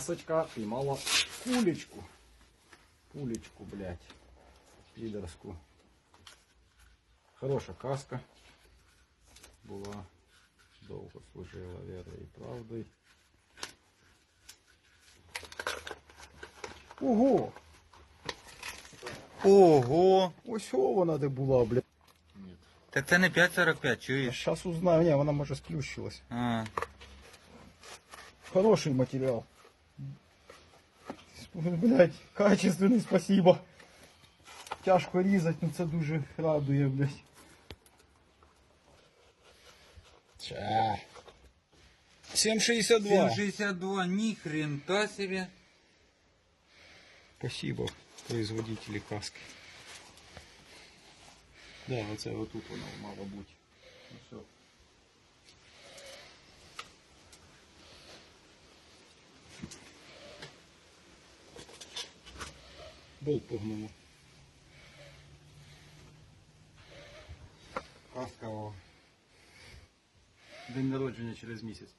Касочка піймала кулечку. Кулечку, блядь. Підерську. Хороша каска. Була. Довго служила вірою і правдою. Ого! Ого! Ось о вона де була, блядь. Так це не 5,45, чуєш? Сейчас узнаю. Не, вона може сплющилась. А, Хороший материал. Блять, качественний, спасибо. Тяжко різати, ну це дуже радує, блять. Ча. 7,62. 7,62, ни хрента себе. Спасибо, производителі каски. Да, оце отут воно мало бути. Ну, все. Болт погнув. Каска о. День народження через місяць.